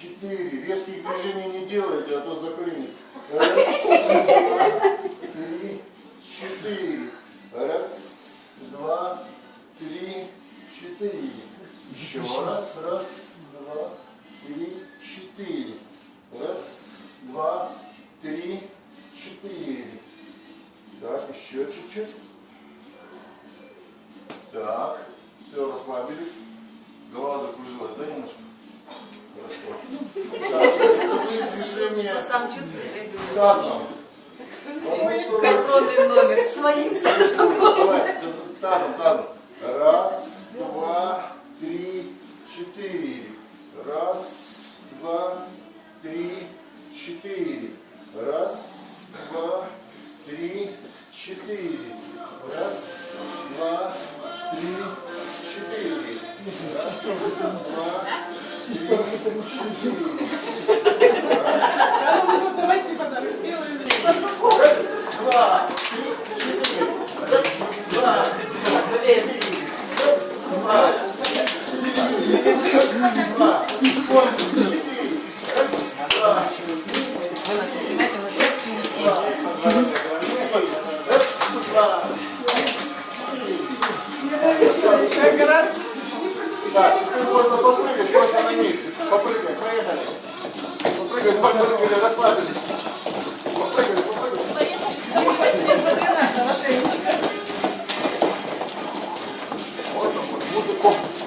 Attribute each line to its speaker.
Speaker 1: четыре. Резких движений не делайте, а то заклинит. Раз, два, три, четыре. Раз, два, три, четыре. Еще раз, раз, два, три, четыре. Раз, два, три, четыре. Так,
Speaker 2: еще чуть-чуть. Так, все, расслабились.
Speaker 1: Движение
Speaker 2: сам чувствует, я говорю.
Speaker 1: тазом.
Speaker 2: Контрольный номер.
Speaker 3: Своим
Speaker 1: Давай, тазом, тазом. Раз, два, три, четыре. Раз, два, три, четыре. Раз, два, три, четыре. Раз, два, три, четыре. Раз, два, три, четыре.
Speaker 3: Давайте подарок сделаем.
Speaker 1: Раз, два, три, четыре. Раз, два, три, Раз, два, четыре. Раз, два,
Speaker 2: Вы нас снимаете, у нас все узкие.
Speaker 1: раз, два.
Speaker 3: Еще раз.
Speaker 1: Так, теперь можно попрыгать просто на месте. Попрыгай, поехали. Попрыгай, попрыгали, расслабились. 过。